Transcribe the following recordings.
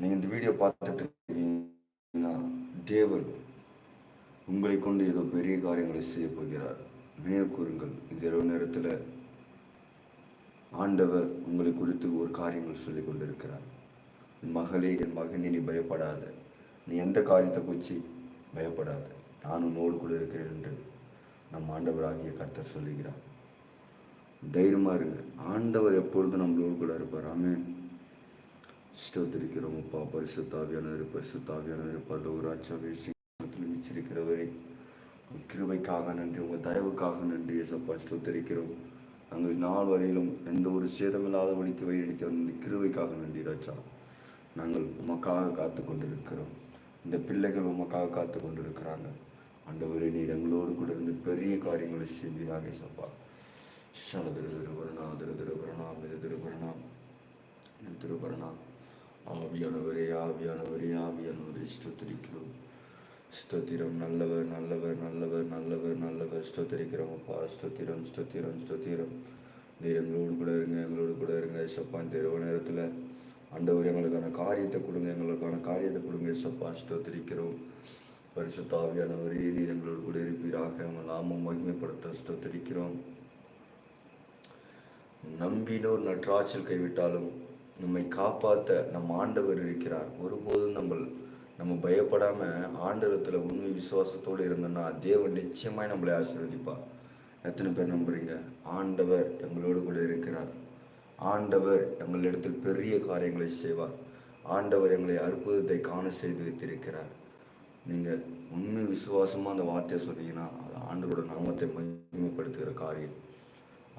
நீங்கள் இந்த வீடியோ பார்த்துட்டு இருக்கீங்கன்னா தேவன் உங்களை கொண்டு ஏதோ பெரிய காரியங்களை செய்ய போகிறார். நினைவு கூறுங்கள். இந்த இரவு நேரத்தில் ஆண்டவர் உங்களை குறித்து ஒரு காரியங்கள் சொல்லிக் கொண்டிருக்கிறார். என் மகளே என் மகனே நீ பயப்படாத. நீ எந்த காரியத்தை குறித்து பயப்படாத. நானும் நோடு கூட இருக்கிறேன் என்று நம் ஆண்டவராகிய கர்த்தர் சொல்லுகிறார். தைரியமாக இருங்க. ஆண்டவர் எப்பொழுதும் நம்மளோடு கூட இருப்பார். ஆமேன். ஸ்தோத்திருக்கிறோம் அப்பா பரிசுத்தாவியானவர் பரிசுத்தாவியானவர் பல்லவராட்சாவே சிங்கத்தில் வச்சிருக்கிறவரை உங்கள் கிருபைக்காக நன்றி உங்கள் தயவுக்காக நன்றி ஏசப்பா ஸ்தோத்திருக்கிறோம் நாங்கள் நாள் வரையிலும் எந்த ஒரு சேதமில்லாத வழிக்கு வழியடித்த அந்த கிருவைக்காக நன்றி ராஜா. நாங்கள் உமக்காக காத்து கொண்டிருக்கிறோம் இந்த பிள்ளைகள் உமக்காக காத்து கொண்டிருக்கிறாங்க ஆண்டவரே நீர் எங்களோடு கூட இருந்து பெரிய காரியங்களை செய்வீராக ஏசப்பா சனதிரு திருவரணா திரு திருவரணா மிரு திருவரணா திருவரணா ஆவியானவரே ஆவியானவரே ஆவியானவரே ஸ்தோத்திரிக்கிறோம். ஸ்தோத்திரம் நல்லவர் நல்லவர் நல்லவர் நல்லவர் நல்லவர். ஸ்தோத்திரிக்கிறோம் அப்பா. ஸ்தோத்திரம் ஸ்தோத்திரம் ஸ்தோத்திரம். நீர் எங்களோடு கூட இருங்க எங்களோடு கூட இருங்க சப்பா இந்த இரவு நேரத்தில் அண்டவர் எங்களுக்கான காரியத்தை கொடுங்க எங்களுக்கான காரியத்தை கொடுங்க சப்பா ஸ்தோத்திரிக்கிறோம். பரிசுத்தாவியானவரே நீர் எங்களோடு கூட இருப்பீராக. உங்கள் நாமம் மகிமைப்படுத்த ஸ்தோத்திரிக்கிறோம். நம்பினோர் நற்றாற்றல் கைவிட்டாலும் நம்மை காப்பாற்ற நம் ஆண்டவர் இருக்கிறார். ஒருபோதும் நம்ம நம்ம பயப்படாம ஆண்டவரத்துல உண்மை விசுவாசத்தோடு இருந்தோம்னா தேவன் நிச்சயமாய் நம்மளை ஆசீர்வதிப்பார். எத்தனை பேர் நம்புறீங்க? ஆண்டவர் எங்களோடு கூட இருக்கிறார். ஆண்டவர் எங்களிடத்தில் பெரிய காரியங்களை செய்வார். ஆண்டவர் எங்களை அற்புதத்தை காண செய்து வைத்திருக்கிறார். நீங்க உண்மை விசுவாசமா அந்த வார்த்தையை சொன்னீங்கன்னா அது ஆண்டவரோட நாமத்தை மகிமைப்படுத்துகிற காரியம்.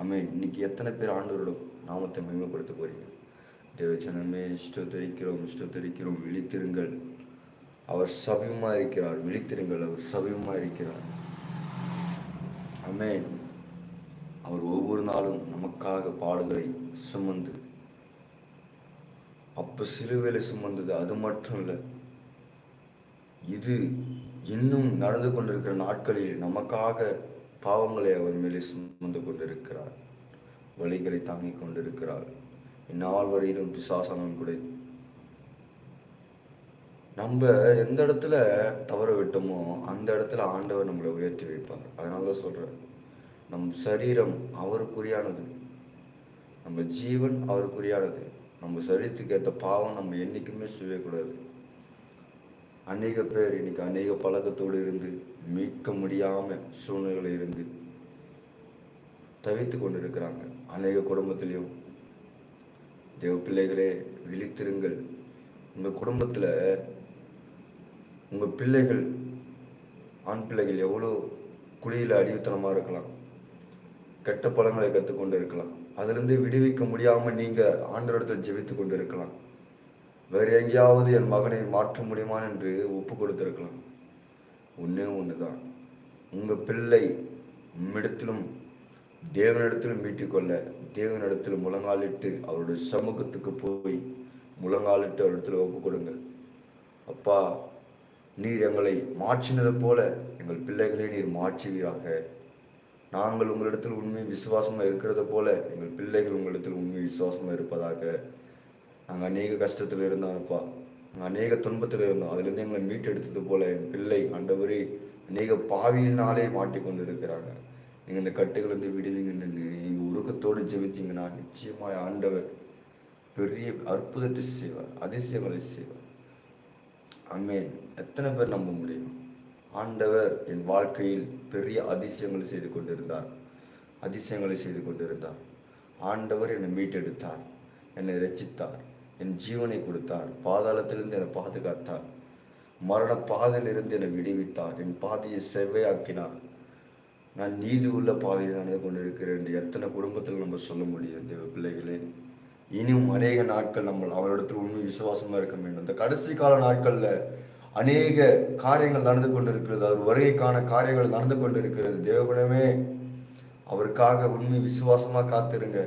ஆமே இன்னைக்கு எத்தனை பேர் ஆண்டவரோட நாமத்தை மகிமைப்படுத்த போறீங்க? தேவச்சனமே இஷ்டத்தரிக்கிறோம் இஷ்டத்தரிக்கிறோம் விழித்திருங்கள். அவர் சபியமா இருக்கிறார் விழித்திருங்கள் அவர் சபியமா இருக்கிறார். அமே அவர் ஒவ்வொரு நாளும் நமக்காக பாடுகளை சுமந்து அப்போ சிலுவையில சுமந்தது அது மட்டும் இல்லை இது இன்னும் நடந்து கொண்டிருக்கிற நாட்களில் நமக்காக பாவங்களை அவர் மேலே சுமந்து கொண்டிருக்கிறார். வழிகளை தாங்கிக் கொண்டிருக்கிறார். இந்நாள் வரையிலும் பிசாசனம் கூட நம்ம எந்த இடத்துல தவற விட்டோமோ அந்த இடத்துல ஆண்டவர் நம்மளை உயர்த்தி வைப்பார். அதனால தான் சொல்கிறேன் நம் சரீரம் அவருக்குரியானது. நம்ம ஜீவன் அவருக்குரியானது. நம்ம சரீரத்துக்கு ஏற்ற பாவம் நம்ம என்றைக்குமே செய்யக்கூடாது அநேக பேர் இன்னைக்கு அநேக பழக்கத்தோடு இருந்து மீட்க முடியாம சூழ்நிலையில் இருந்து தவித்து கொண்டிருக்கிறாங்க. அநேக குடும்பத்திலையும் தேவ பிள்ளைகளே விழித்திருங்கள். உங்கள் குடும்பத்தில் உங்கள் பிள்ளைகள் ஆண் பிள்ளைகள் எவ்வளோ குழியில் அடிவுத்தனமாக இருக்கலாம். கெட்ட பழங்களை கற்றுக்கொண்டு இருக்கலாம். அதிலிருந்து விடுவிக்க முடியாமல் நீங்கள் ஆண்டவரிடத்தில் ஜெபித்து கொண்டு இருக்கலாம் வேறு எங்கேயாவது என் மகனை மாற்ற முடியுமா என்று ஒப்பு கொடுத்துருக்கலாம். ஒன்றே ஒன்று தான் உங்கள் பிள்ளை உம்மிடத்திலும் தேவனிடத்தில் மீட்டிக்கொள்ள தேவனிடத்தில் முழங்காலிட்டு அவருடைய சமூகத்துக்கு போய் முழங்காலிட்டு அவரிடத்தில் ஒப்பு கொடுங்க அப்பா நீர் எங்களை மாற்றினது போல எங்கள் பிள்ளைகளை நீர் மாற்றுவீராக. நாங்கள் உங்களிடத்தில் உண்மை விசுவாசமாக இருக்கிறது போல எங்கள் பிள்ளைகள் உங்களிடத்தில் உண்மை விசுவாசமாக இருப்பதாக. நாங்கள் அநேக கஷ்டத்தில் இருந்தோம்ப்பா நாங்கள் அநேக துன்பத்தில் இருந்தோம். அதுலேருந்து எங்களை மீட்டெடுத்தது போல என் பிள்ளை ஆண்டவரே அநேக பாவியினாலே மாட்டிக்கொண்டு இருக்கிறாங்க நீங்கள் இந்த கட்டுகளிலிருந்து விடுவீங்கன்னு நீங்கள் உருக்கத்தோடு ஜெபித்தீங்கன்னா நிச்சயமாய் ஆண்டவர் பெரிய அற்புதத்தை செய்வார் அதிசயங்களை செய்வார். அமேன் எத்தனை பேர் நம்ப முடியும்? ஆண்டவர் என் வாழ்க்கையில் பெரிய அதிசயங்களை செய்து கொண்டிருந்தார். அதிசயங்களை செய்து கொண்டிருந்தார். ஆண்டவர் என்னை மீட்டெடுத்தார் என்னை ரச்சித்தார் என் ஜீவனை கொடுத்தார் பாதாளத்திலிருந்து என்னை பாதுகாத்தார். மரண பாதையிலிருந்து என்னை விடுவித்தார். என் பாதையை செவ்வையாக்கினார். நான் நீதி உள்ள பாதையில் நடந்து கொண்டிருக்கிறேன் என்று எத்தனை குடும்பத்தில் நம்ம சொல்ல முடியும் தேவ பிள்ளைகளே? இனியும் அநேக நாட்கள் நம்ம அவரிடத்தில் உண்மை விசுவாசமா இருக்க வேண்டும். இந்த கடைசி கால நாட்கள்ல அநேக காரியங்கள் நடந்து கொண்டிருக்கிறது. அவர் வருகைக்கான காரியங்கள் நடந்து கொண்டிருக்கிறது. தேவகுணமே அவருக்காக உண்மை விசுவாசமா காத்திருங்க.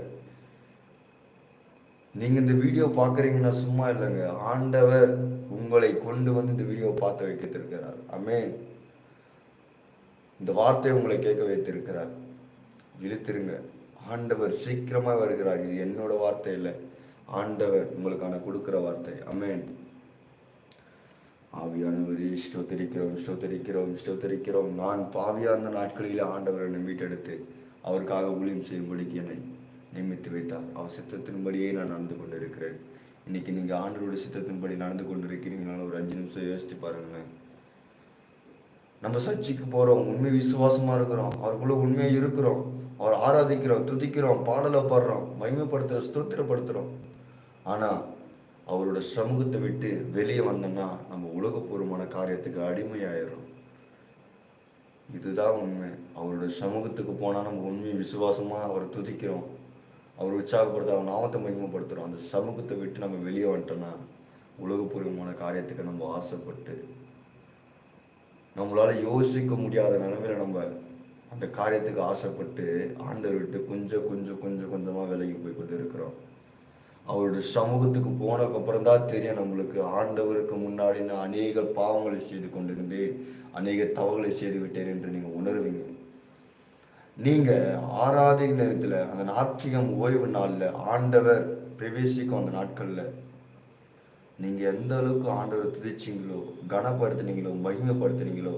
நீங்க இந்த வீடியோ பார்க்குறீங்கன்னா சும்மா இல்லைங்க. ஆண்டவர் உங்களை கொண்டு வந்து இந்த வீடியோ பார்த்து வைத்திருக்கிறார். அமேன் இந்த வார்த்தை உங்களை கேட்க வைத்திருக்கிறார். இழுத்திருங்க. ஆண்டவர் சீக்கிரமாக வருகிறார். இது என்னோட வார்த்தை இல்லை ஆண்டவர் உங்களுக்கான கொடுக்கிற வார்த்தை. அமேன் ஆவியானவரே ஸ்தோத்தரிக்கிறோம் ஸ்தோத்தரிக்கிறோம் ஸ்தோத்தரிக்கிறோம். நான் பாவியார்ந்த நாட்களில் ஆண்டவர் என்னை மீட்டெடுத்து அவருக்காக ஊழியம் செய்யும்படிக்கு என்னை நியமித்து வைத்தார். அவர் சித்தத்தின்படியே நான் நடந்து கொண்டிருக்கிறேன். இன்னைக்கு நீங்கள் ஆண்டவருடைய சித்தத்தின்படி நடந்து கொண்டிருக்கிறீங்கனால ஒரு அஞ்சு நிமிஷம் யோசித்து பாருங்களேன். நம்ம சர்ச்சைக்கு போகிறோம் உண்மை விசுவாசமாக இருக்கிறோம் அவருக்குள்ள உண்மையாக இருக்கிறோம் அவர் ஆராதிக்கிறோம் துதிக்கிறோம் பாடலை பாடுறோம் மகிமைப்படுத்துகிறோம் ஸ்தோத்திரப்படுத்துகிறோம் ஆனால் அவரோட சமூகத்தை விட்டு வெளியே வந்தோம்னா நம்ம உலகபூர்வமான காரியத்துக்கு அடிமையாயிடும் இதுதான் உண்மை. அவரோட சமூகத்துக்கு போனால் நம்ம உண்மை விசுவாசமாக அவரை துதிக்கிறோம் அவர் உற்சாகப்படுத்த அவர் நாமத்தை மகிமைப்படுத்துகிறோம் அந்த சமூகத்தை விட்டு நம்ம வெளியே வந்துட்டோம்னா உலகபூர்வமான காரியத்துக்கு நம்ம ஆசைப்பட்டு நம்மளால் யோசிக்க முடியாத நிலமையில நம்ம அந்த காரியத்துக்கு ஆசைப்பட்டு ஆண்டவர் விட்டு கொஞ்சம் கொஞ்சம் கொஞ்சம் கொஞ்சமாக விலகி போய் கொண்டு இருக்கிறோம். அவருடைய சமூகத்துக்கு போனதுக்கு அப்புறம் தான் தெரியும் நம்மளுக்கு ஆண்டவருக்கு முன்னாடி நான் அநேக பாவங்களை செய்து கொண்டிருந்து அநேக தவறுகளை செய்து விட்டேன் என்று நீங்கள் உணர்வீங்க. நீங்கள் ஆராதனை நேரத்தில் அந்த நாட்டிகம் ஓய்வு நாளில் ஆண்டவர் பிரவேசிக்கும் அந்த நாட்களில் நீங்கள் எந்த அளவுக்கு ஆண்டவர் துதிச்சிங்களோ கனப்படுத்துனீங்களோ மகிமைப்படுத்துனீங்களோ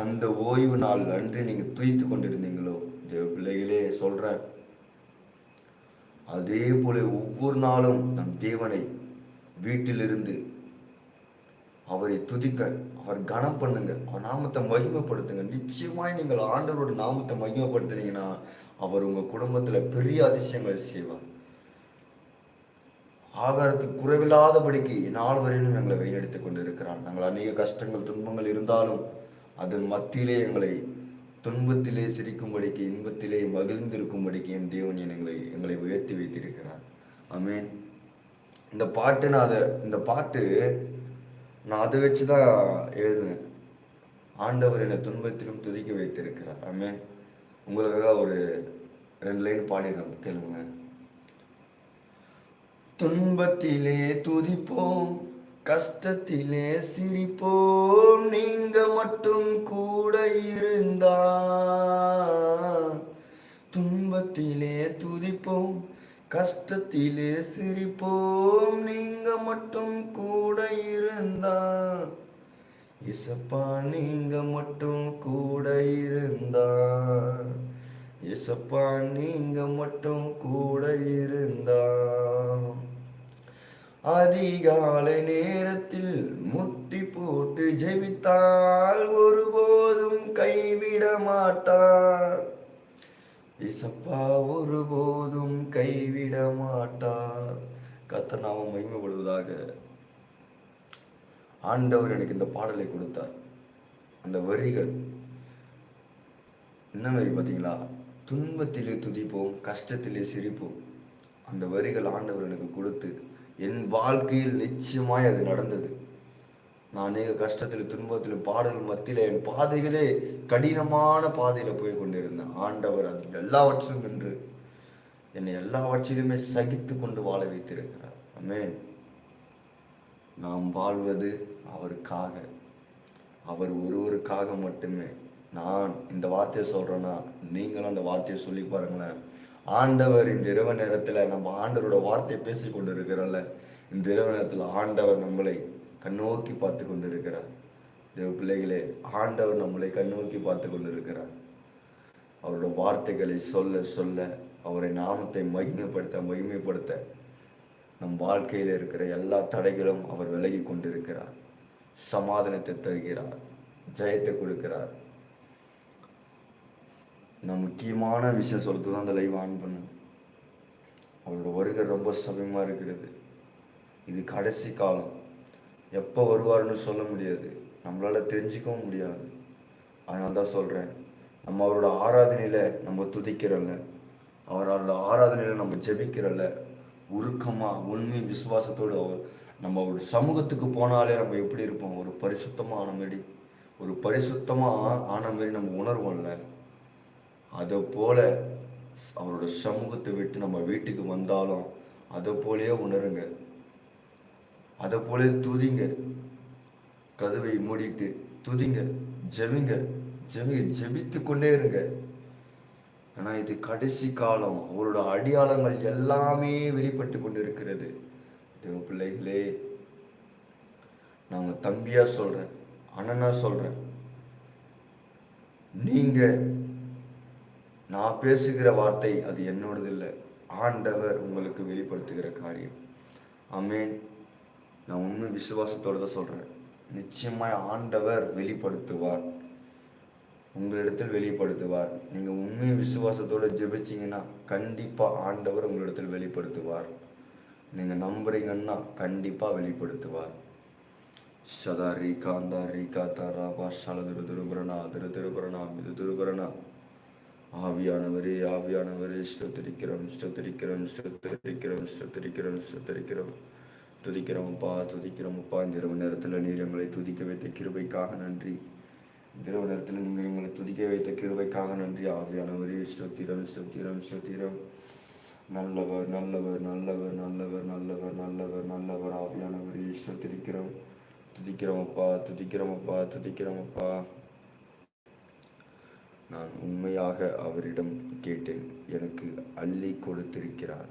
அந்த ஓய்வு நாள் அன்று நீங்கள் துதித்து கொண்டிருந்தீங்களோ தேவ பிள்ளைகளே சொல்றேன். அதே போல ஒவ்வொரு நாளும் நம் தேவனை வீட்டிலிருந்து அவரை துதிக்க அவர் கனம் பண்ணுங்க அவர் நாமத்தை மகிமைப்படுத்துங்க. நிச்சயமாய் நீங்கள் ஆண்டவரோட நாமத்தை மகிமைப்படுத்துனீங்கன்னா அவர் உங்கள் குடும்பத்தில் பெரிய அதிசயங்கள் செய்வார். ஆகாரத்துக்கு குறைவில்லாதபடிக்கு நாள் வரையிலும் எங்களை வழிநடத்திக் கொண்டிருக்கிறார் நாங்கள் அநேக கஷ்டங்கள் துன்பங்கள் இருந்தாலும் அதன் மத்தியிலே எங்களை துன்பத்திலே சிரிக்கும்படிக்கு இன்பத்திலே மகிழ்ந்திருக்கும்படிக்கு என் தேவன் எங்களை எங்களை உயர்த்தி வைத்திருக்கிறார். ஆமென். இந்த பாட்டு நான் அதை இந்த பாட்டு நான் அதை வச்சு தான் எழுதினேன். ஆண்டவர் என்னை துன்பத்திலும் துதிக்க வைத்திருக்கிறார். அமீன் உங்களுக்காக ஒரு ரெண்டு லைன் பாடிடுறேன் கேளுங்க. துன்பத்திலே துதிப்போம் கஷ்டத்திலே சிரிப்போம். நீங்க மட்டும் கூட இருந்தா துன்பத்திலே துதிப்போம் கஷ்டத்திலே சிரிப்போம். நீங்க மட்டும் கூட இருந்தா இசப்பா நீங்க மட்டும் கூட இருந்தா இசப்பா நீங்க மட்டும் கூட இருந்தா அதிகாலை நேரத்தில் முட்டி போட்டு ஜெபித்தால் ஒருபோதும் கைவிட மாட்டார். இசப்பா ஒருபோதும் கைவிட மாட்டார். கத்த நாம மகிமைப்படுவதாக ஆண்டவர் எனக்கு இந்த பாடலை கொடுத்தார். அந்த வரிகள் என்ன மாதிரி பார்த்தீங்களா? துன்பத்திலே துதிப்போம் கஷ்டத்திலே சிரிப்போம். அந்த வரிகள் ஆண்டவர் எனக்கு கொடுத்து என் வாழ்க்கையில் நிச்சயமாய் அது நடந்தது. நான் அநேக கஷ்டத்தில் துன்பத்தில் பாடல் மத்தியில் என் பாதைகளே கடினமான பாதையில் போய் கொண்டிருந்தேன். ஆண்டவர் அது எல்லாவற்றிலும் என்று என்னை எல்லாவற்றிலுமே சகித்து கொண்டு வாழ வைத்திருக்கிறார். அமேன் நாம் வாழ்வது அவருக்காக. அவர் ஒருவருக்காக மட்டுமே. நான் இந்த வார்த்தையை சொல்றேன்னா நீங்களும் அந்த வார்த்தையை சொல்லி பாருங்களேன். ஆண்டவர் இந்த இரவு நேரத்துல நம்ம ஆண்டவரோட வார்த்தையை பேசி கொண்டு இருக்கிறோம்ல இந்த இரவு நேரத்துல ஆண்டவர் நம்மளை கண்ணோக்கி பார்த்து கொண்டு இருக்கிறார் தேவ பிள்ளைகளே ஆண்டவர் நம்மளை கண்ணோக்கி பார்த்து கொண்டு இருக்கிறார் அவரோட வார்த்தைகளை சொல்ல சொல்ல அவரை நாமத்தை மகிமைப்படுத்த மகிமைப்படுத்த நம் வாழ்க்கையில் இருக்கிற எல்லா தடைகளும் அவர் விலகி கொண்டிருக்கிறார். சமாதானத்தை தருகிறார். ஜெயத்தை கொடுக்கிறார். நான் முக்கியமான விஷயம் சொல்லிட்டு தான் அந்த லைவ் ஆன் பண்ணேன் அவரோட வருகை ரொம்ப சமயமாக இருக்கிறது. இது கடைசி காலம். எப்போ வருவார்னு சொல்ல முடியாது. நம்மளால் தெரிஞ்சுக்கவும் முடியாது. அதனால தான் சொல்கிறேன் நம்ம அவரோட ஆராதனையில நம்ம துதிக்கிறோம்ல அவரோட ஆராதனையில நம்ம ஜெபிக்கிறோம்ல உருக்கமாக உண்மை விசுவாசத்தோடு அவர் நம்ம ஒரு சமூகத்துக்கு போனாலே நம்ம எப்படி இருப்போம்? ஒரு பரிசுத்தமாக ஆன மாதிரி ஒரு பரிசுத்தமாக ஆன மாதிரி நம்ம உணர்வோம்ல. அதை போல அவரோட சமூகத்தை விட்டு நம்ம வீட்டுக்கு வந்தாலும் அதை போலயே உணருங்க. அதை போல துதிங்க. கதவை மூடிட்டு துதிங்க ஜெபிங்க ஜெபி ஜெபித்து கொண்டே இருங்க. ஆனா இது கடைசி காலம். அவரோட அடியாளங்கள் எல்லாமே வெளிப்பட்டு கொண்டு இருக்கிறது தேவ பிள்ளைகளே நான் தம்பியா தம்பியாக சொல்கிறேன் அண்ணனா சொல்கிறேன் நீங்கள் நான் பேசுகிற வார்த்தை அது என்னோடது இல்லை ஆண்டவர் உங்களுக்கு வெளிப்படுத்துகிற காரியம். அமேன் நான் ஒன்றும் விசுவாசத்தோடு தான் சொல்கிறேன் நிச்சயமாய் ஆண்டவர் வெளிப்படுத்துவார். உங்களிடத்தில் வெளிப்படுத்துவார். நீங்கள் உண்மை விசுவாசத்தோடு ஜெபிச்சீங்கன்னா கண்டிப்பாக ஆண்டவர் உங்களிடத்தில் வெளிப்படுத்துவார். நீங்கள் நம்புறீங்கன்னா கண்டிப்பாக வெளிப்படுத்துவார். சதா ரீகாந்தா ரீகா தாரா பாஷால திரு திருபுரணா திரு திருபுரணா இது திருபுரணா ஆவியானவரே ஆவியானவரே ஸ்தோத்திரிக்கிறோம் ஸ்தோத்திரிக்கிறோம் ஸ்தோத்திரிக்கிறோம் ஸ்தோத்திரிக்கிறோம் ஸ்தோத்திரிக்கிறோம். துதிக்கிறோம்ப்பா துதிக்கிறோம்ப்பா இந்த இரவு நேரத்தில் நீர் எங்களை துதிக்க வைத்த கிருபைக்காக நன்றி. இந்த இரவு நேரத்தில் நீங்கள் எங்களை துதிக்க வைத்த கிருபைக்காக நன்றி. ஆவியானவரே ஸ்தோத்திரம் ஸ்தோத்திரம் ஸ்தோத்திரம். நல்லவர் நல்லவர் நல்லவர் நல்லவர் நல்லவர் நல்லவர் நல்லவர். ஆவியானவரே ஸ்தோத்திரிக்கிறோம். துதிக்கிறோமப்பா துதிக்கிறோமப்பா துதிக்கிறோமப்பா நான் உண்மையாக அவரிடம் கேட்டேன். எனக்கு அள்ளி கொடுத்திருக்கிறார்.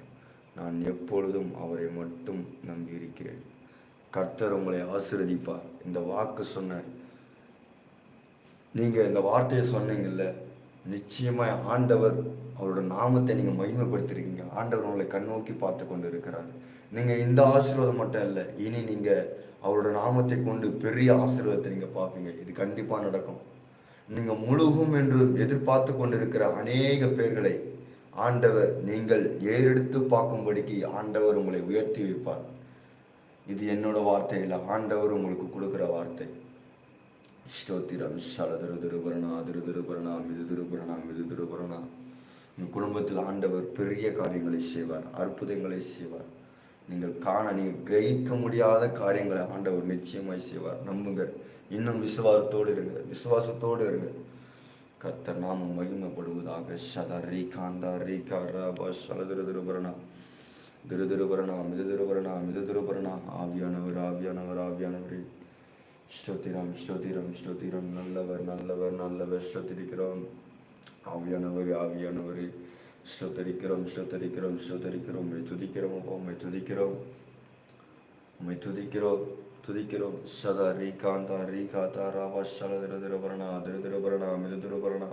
நான் எப்பொழுதும் அவரை மட்டும் நம்பியிருக்கிறேன். கர்த்தர் உங்களை ஆசீர்வதிப்பார். இந்த வாக்கு சொன்ன நீங்கள் இந்த வார்த்தையை சொன்னீங்கல்ல நிச்சயமாக ஆண்டவர் அவரோட நாமத்தை நீங்கள் மகிமைப்படுத்திருக்கீங்க. ஆண்டவர் உங்களை கண்ணோக்கி பார்த்து கொண்டு இருக்கிறார் நீங்கள் இந்த ஆசீர்வாதம் மட்டும் இல்லை இனி நீங்கள் அவரோட நாமத்தை கொண்டு பெரிய ஆசீர்வாதத்தை நீங்கள் பார்ப்பீங்க. இது கண்டிப்பாக நடக்கும். நீங்க முழுகும் என்று எதிர்பார்த்து கொண்டிருக்கிற அநேக பேர்களை ஆண்டவர் நீங்கள் ஏறெடுத்து பார்க்கும்படிக்கு ஆண்டவர் உங்களை உயர்த்தி வைப்பார். இது என்னோட வார்த்தை இல்லை ஆண்டவர் உங்களுக்கு கொடுக்குற வார்த்தை. ஸ்தோத்திரம். ஷல திரு திருபரணா திரு திருபரணா மிது திருபரணா மிது திருபரணா உன் குடும்பத்தில் ஆண்டவர் பெரிய காரியங்களை செய்வார் அற்புதங்களை செய்வார். நீங்கள் காண நீங்கள் கிரகிக்க முடியாத காரியங்களை ஆண்டவர் நிச்சயமாய் செய்வார். நம்புங்க இன்னும் விசுவாசத்தோடு இருங்க விசுவாசத்தோடு இருங்க கர்த்தர் நாமம் மகிமைப்படுவதாக. சதா ரீ காந்தா ரீ காரா சல திரு திருபரணா மிது திருபரணா மிது திருபரணா ஆவியானவர் ஆவியானவர் ஆவியானவரே. ஸ்தோத்திரம் ஸ்தோத்திரம் ஸ்தோத்திரம். நல்லவர் நல்லவர் நல்லவர். ஸ்தோத்திரிக்கிறோம். ஆவியானவர் ஆவியானவரே. ஸ்தோத்தரிக்கிறோம் ஸ்தோத்தரிக்கிறோம் ஸ்தோத்தரிக்கிறோம். உம்மை துதிக்கிறோம் அப்பா உம்மை துதிக்கிறோம். உம்மை துதிக்கிறோம் துதிக்கிறோம். சதா ரீகாந்தா ரீகாத்தா ராவா சல திரு திருபரணா திரு திருபரணா மிது திருபரணா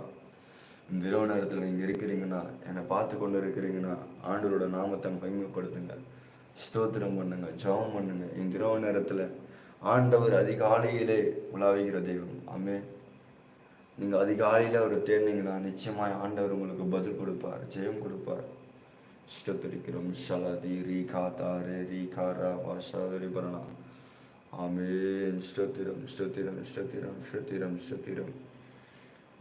இந்த இரவு நேரத்தில் நீங்கள் இருக்கிறீங்கன்னா என்னை பார்த்து கொண்டு இருக்கிறீங்கன்னா ஆண்டவரோட நாமத்தை பயன்படுத்துங்க ஸ்தோத்திரம் பண்ணுங்க ஜெபம் பண்ணுங்க. இந்த இரவு நேரத்தில் ஆண்டவர் அதிகாலையிலே உலாவுகிற தெய்வம். அமே நீங்கள் அதிகாலையில் அவர் தேர்ந்தீங்கன்னா நிச்சயமாக ஆண்டவர் உங்களுக்கு பதில் கொடுப்பார் ஜெயம் கொடுப்பார். ஸ்தோத்திரிக்கிறோம். ஷலதி ரீ தா ரே ரீ காரா பாஷாதரி பரணா ஆமேன். ஸ்தோத்திரம் ஸ்தோத்திரம் ஸ்தோத்திரம் ஸ்தோத்திரம் ஸ்தோத்திரம்.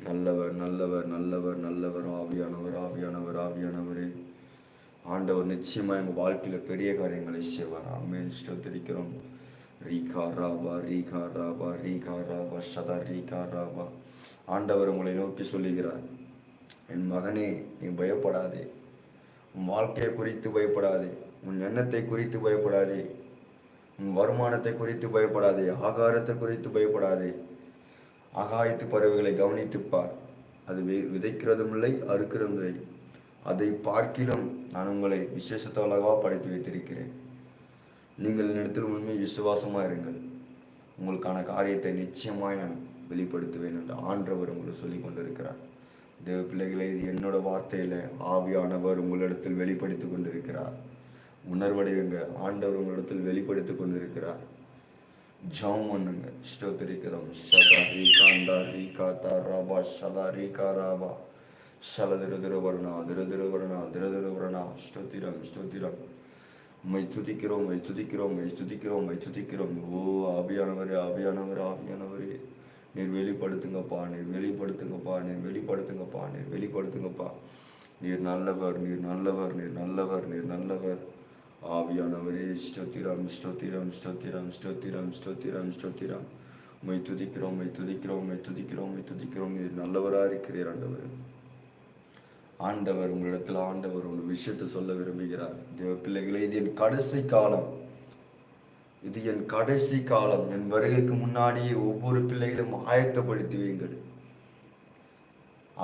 நல்லவர் நல்லவர் நல்லவர் நல்லவர் ஆவியானவர் ஆவியானவர் ஆவியானவரே. ஆண்டவர் நிச்சயமாக எங்கள் வாழ்க்கையில் பெரிய காரியங்களை செய்வார். ஆமேன். ஸ்தோத்திரிக்கிறோம். ரீகா ராபா ரீகா ராபா ரீகா ராபா சதா ரீகா ராபா ஆண்டவர் உங்களை நோக்கி சொல்லுகிறார். என் மகனே நீ பயப்படாதே. உன் வாழ்க்கையை குறித்து பயப்படாதே. உன் எண்ணத்தை குறித்து பயப்படாதே. உன் வருமானத்தை குறித்து பயப்படாதே. ஆகாரத்தை குறித்து பயப்படாதே. ஆகாயத்து பறவைகளை கவனித்துப்பார் அது வி- விதைக்கிறதும் இல்லை அறுக்கிறதும் இல்லை அதை பார்க்கிலும் நான் உங்களை விசேஷத்தவளாக படைத்து வைத்திருக்கிறேன். நீங்கள் என்னிடத்தில் உண்மை விசுவாசமாக இருங்கள். உங்களுக்கான காரியத்தை நிச்சயமாக நான் வெளிப்படுத்துவேன் என்று ஆண்டவர் உங்களுக்கு சொல்லி கொண்டிருக்கிறார். தேவ பிள்ளைகளை இது என்னோட வார்த்தையில் ஆவியானவர் உங்களிடத்தில் வெளிப்படுத்தி கொண்டிருக்கிறார். உணர்வடையுங்க ஆண்டவர் உங்களிடத்தில் வெளிப்படுத்தி கொண்டிருக்கிறார். ஜெபம் பண்ணுங்க. ஸ்டோத்திரிக்கிறோம் சதா ரீகாந்தா ரீகாத்தா ராபா சதா ரீகா ராபா. சல திரு திருவருணா திரு திருவருணா திரு திருவருணா ஸ்தோத்திரம் ஸ்தோத்திரம். உம்மை துதிக்கிறோம் உம்மை துதிக்கிறோம் உம்மை துதிக்கிறோம் உம்மை துதிக்கிறோம். ஓ ஆவியானவரே ஆவியானவரே ஆவியானவரே. நீர் வெளிப்படுத்துங்கப்பா நீர் வெளிப்படுத்துங்கப்பா நீர் வெளிப்படுத்துங்கப்பா நீர் வெளிப்படுத்துங்கப்பா. நீர் நல்லவர் நீர் நல்லவர் நீர் நல்லவர் நீர் நல்லவர். ஆவியானவரே ஸ்டோத்திரம் ஸ்டோத்திரம் ஸ்டோத்திரம் ஸ்டோத்திரம் ஸ்டோத்திரம் ஸ்டோத்திரம் உம்மை துதிக்கிறோம் உம்மை துதிக்கிறோம் உம்மை துதிக்கிறோம் உம்மை துதிக்கிறோம். நீர் நல்லவராக இருக்கிறீர் ஆண்டவர். ஆண்டவர் உங்களிடத்தில் ஆண்டவர் ஒரு விஷயத்தை சொல்ல விரும்புகிறார். தேவ பிள்ளைகளே இது என் கடைசி காலம். இது என் கடைசி காலம். என் வருகைக்கு முன்னாடியே ஒவ்வொரு பிள்ளைகளும் ஆயத்தப்படுத்தி வையுங்கள்.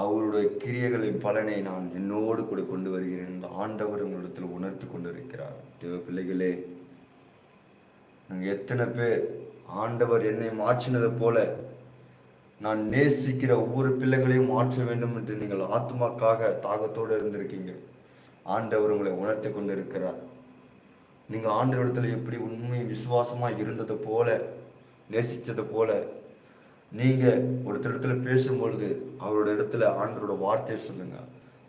அவருடைய கிரியைகளின் பலனை நான் என்னோடு கூட கொண்டு வருகிறேன் என்று ஆண்டவர் உங்களிடத்தில் உணர்த்து கொண்டிருக்கிறார். தேவ பிள்ளைகளே நாங்கள் எத்தனை பேர் ஆண்டவர் என்னை மாற்றினது போல நான் நேசிக்கிற ஒவ்வொரு பிள்ளைகளையும் மாற்ற வேண்டும் என்று நீங்கள் ஆத்மாக்காக தாகத்தோடு இருந்திருக்கீங்க. ஆண்டவர் உங்களை உணர்த்தி கொண்டிருக்கிறார். நீங்கள் நீங்க ஆண்டவரிடத்துல எப்படி உண்மை விசுவாசமாக இருந்ததை போல நேசித்ததை போல ஒருத்தர் இடத்துல பேசும்பொழுது அவரோட இடத்துல ஆண்டவரோட வார்த்தையை சொல்லுங்க.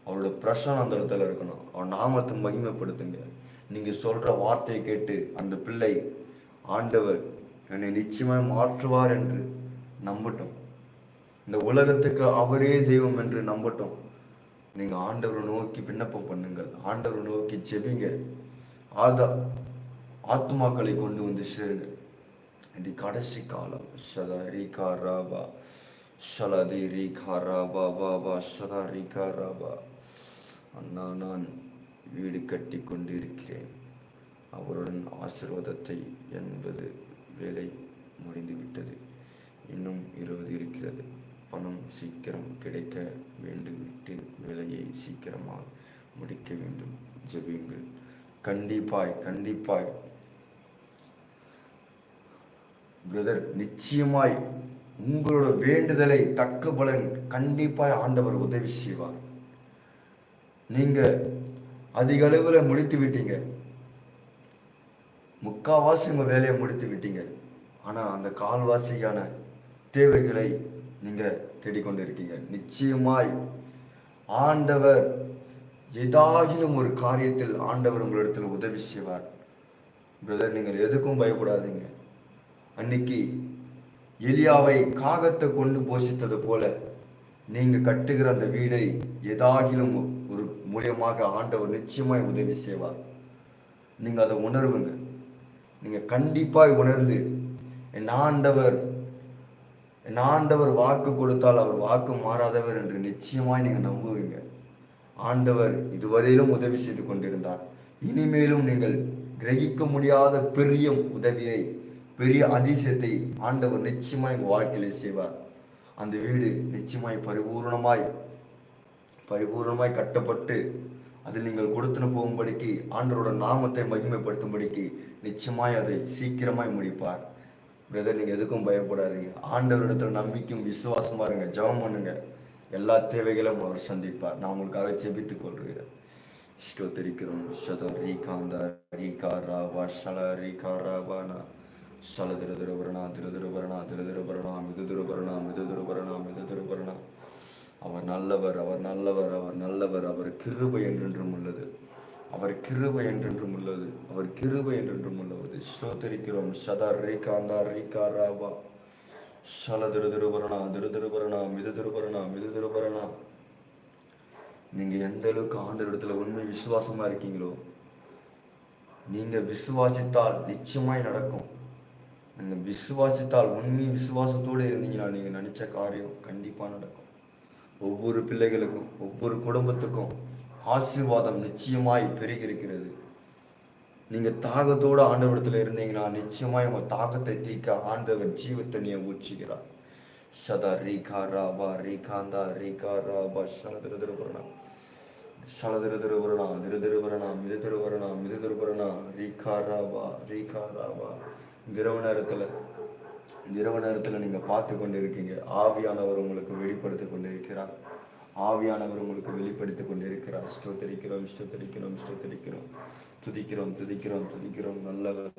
அவரோட பிரசனம் அந்த இடத்துல இருக்கணும். அவர் நாமத்தை மகிமைப்படுத்துங்க. நீங்கள் சொல்கிற வார்த்தையை கேட்டு அந்த பிள்ளை ஆண்டவர் என்னை நிச்சயமாக மாற்றுவார் என்று நம்பட்டும். இந்த உலகத்துக்கு அவரே தெய்வம் என்று நம்பட்டும். நீங்கள் ஆண்டவரை நோக்கி விண்ணப்பம் பண்ணுங்கள். ஆண்டவரை நோக்கி செவிங்க ஆதா ஆத்மாக்களை கொண்டு வந்து சேருங்க இது கடைசி காலம். சதா ரீகா ராபா. ஷலதி ரீகா ராபா பாபா சதா ரீகா ராபா. அண்ணா நான் வீடு கட்டி கொண்டிருக்கிறேன். அவருடன் ஆசீர்வாதத்தை என்பது வேலை முடிந்துவிட்டது இன்னும் இருபது இருக்கிறது. பணம் சீக்கிரம் கிடைக்க வேண்டுவிட்டு வேலையை சீக்கிரமாக முடிக்க வேண்டும். ஜெபியுங்கள். கண்டிப்பாய் கண்டிப்பாய். பிரதர் நிச்சயமாய் உங்களோட வேண்டுதலை தக்க பலன் கண்டிப்பாய் ஆண்டவர் உதவி செய்வார். நீங்க அதிக அளவில் முடித்து விட்டீங்க. முக்காவாசி உங்க வேலையை முடித்து விட்டீங்க. ஆனா அந்த கால்வாசியான தேவைகளை நீங்க தேடிக்கொண்டு இருக்கீங்க நிச்சயமாய் ஆண்டவர் ஏதாகிலும் ஒரு காரியத்தில் ஆண்டவர் உங்களிடத்தில் உதவி செய்வார். பிரதர் நீங்கள் எதுக்கும் பயப்படாதீங்க. அன்னைக்கு எலியாவை காகத்தை கொண்டு போஷித்தது போல நீங்கள் கட்டுகிற அந்த வீடை ஏதாகிலும் ஒரு மூலியமாக ஆண்டவர் நிச்சயமாய் உதவி செய்வார். நீங்கள் அதை உணர்வுங்க. நீங்கள் கண்டிப்பாய் உணர்ந்து என் ஆண்டவர் என் ஆண்டவர் வாக்கு கொடுத்தால் அவர் வாக்கு மாறாதவர் என்று நிச்சயமாய் நீங்கள் நம்புவீங்க. ஆண்டவர் இதுவரையிலும் உதவி செய்து கொண்டிருந்தார். இனிமேலும் நீங்கள் கிரகிக்க முடியாத பெரிய உதவியை பெரிய அதிசயத்தை ஆண்டவர் நிச்சயமாய் உங்கள் வாழ்க்கையிலே செய்வார். அந்த வீடு நிச்சயமாய் பரிபூர்ணமாய் பரிபூர்ணமாய் கட்டப்பட்டு அதில் நீங்கள் கொடுத்துன்னு போகும்படிக்கு ஆண்டவரோட நாமத்தை மகிமைப்படுத்தும்படிக்கு நிச்சயமாய் அதை சீக்கிரமாய் முடிப்பார். பிரதர் நீங்கள் எதுக்கும் பயப்படாதீங்க. ஆண்டவரிடத்துல நம்பிக்கையும் விசுவாசமா இருங்க ஜெபம் பண்ணுங்கள் எல்லா தேவைகளும் அவர் சந்திப்பார். நான் உங்களுக்காக ஜெபித்துக் கொள்கிறேன். ஸ்தோத்திரிக்கிறோம். சதோ ரீகாந்தா ரீகா ராவா ஷல ரீகா ராவானா ஷல திரு திருபரணா திரு திருபரணா திரு திருபரணா மிது திருபரணா மிது திருவரணா மிது திருபரணா அவர் நல்லவர் அவர் நல்லவர் அவர் நல்லவர் அவர் கிருபை என்றென்றும் உள்ளது. அவர் கிருபை என்றென்றும் உள்ளது. அவர் கிருபை என்றென்றும் உள்ளது. ஸ்தோத்திரிக்கிறோம். சதா ரீகாந்தா ரீகா ராவா. சல திரு திருவரணா திரு திருபரணாம் இது திருபரணாம் மிது திருவரணா எந்த அளவுக்கு ஆண்டவரிடத்துல உண்மை விசுவாசமாக இருக்கீங்களோ நீங்கள் விசுவாசித்தால் நிச்சயமாய் நடக்கும். நீங்கள் விசுவாசித்தால் உண்மை விசுவாசத்தோடு இருந்தீங்கன்னா நீங்கள் நினச்ச காரியம் கண்டிப்பாக நடக்கும். ஒவ்வொரு பிள்ளைகளுக்கும் ஒவ்வொரு குடும்பத்துக்கும் ஆசீர்வாதம் நிச்சயமாய் பெருகி நீங்கள் தாகத்தோடு ஆண்டவரத்தில் இருந்தீங்கன்னா நிச்சயமாக உங்கள் தாகத்தை தீக்க ஆண்டவர் ஜீவத்தண்ணியை ஊற்றுகிறார். சதா ரீகா ராபா ரீகாந்தா ரீகா ராபா சலதிருதிருவரணா சலதிருதிருவரணா திருதிருவரணா மிதுதிருவரணா மிதுதிருவரணா ரீகா ராபா ரீகா ராபா. இரவு நேரத்தில் இரவு நேரத்தில் நீங்கள் பார்த்து கொண்டு இருக்கீங்க ஆவியானவர் உங்களுக்கு வெளிப்படுத்தி கொண்டு இருக்கிறார் ஆவியானவர் உங்களுக்கு வெளிப்படுத்தி கொண்டு இருக்கிறார் ஸ்தோத்தரிக்கிறோம் ஸ்தோத்தரிக்கிறோம் ஸ்தோத்தரிக்கிறோம். துதிக்கிறோம் துதிக்கிறோம் துதிக்கிறோம் நல்லவர்.